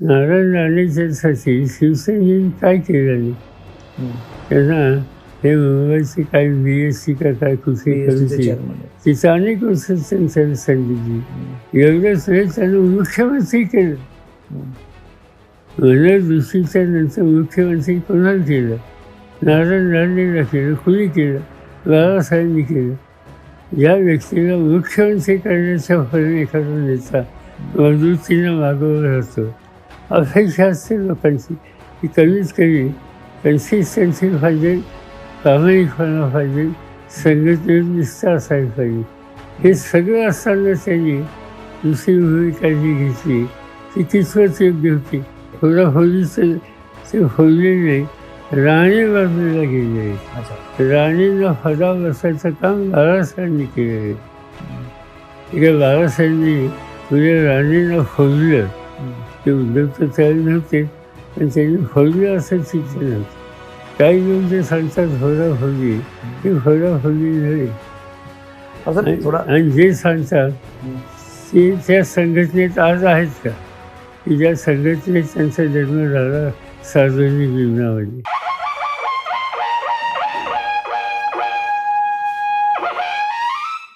नारायण राणेच्यासाठी शिवसेनेने काय केलं नाही. त्यांना हे मुंबईचे काही बी एस सी का काय कुठे BSc चे करूचे. तिचं अनेक वर्ष त्यांनी संधी दिली. एवढंच नाही त्यानं मुख्यमंत्री केलं. मनोज जोशीच्या नंतर मुख्यमंत्री कोणाला केलं? नारायण राणेला केलं कुणी केलं? बाबासाहेबांनी केलं. या व्यक्तीला मुख्यमंत्री करण्याच्या फळून एखादा नेता मजबूतीनं मागवला राहतो अपेक्षा असते लोकांची की कमीत कमी कन्सिस्टन्सी पाहिजे प्रामाणिकपणा पाहिजे संघटनेत निष्ठा असायला पाहिजे. हे सगळं असताना त्यांनी दुसरी भूमिका जी घेतली. ती कितपत योग्य होती. थोडा होलीचं ते होली नाही राणी बाजूला गेली आहे. अच्छा. राणींना फदा बसायचं काम बाळासाहेबांनी केलं आहे. इकडे बाळासाहेबांनी म्हणजे राणींना फोडलं हम्म. ते उद्धव तर तयार नव्हते. पण त्यांनी फोडलं असं चित्र नव्हतं काही लोक जे सांगतात फोडा फोडली ती नव्हे असं थोडा आणि जे सांगतात. ते त्या संघटनेत आज आहेत का? की ज्या संघटनेत त्यांचा जन्म झाला सार्वजनिक जीवनामध्ये.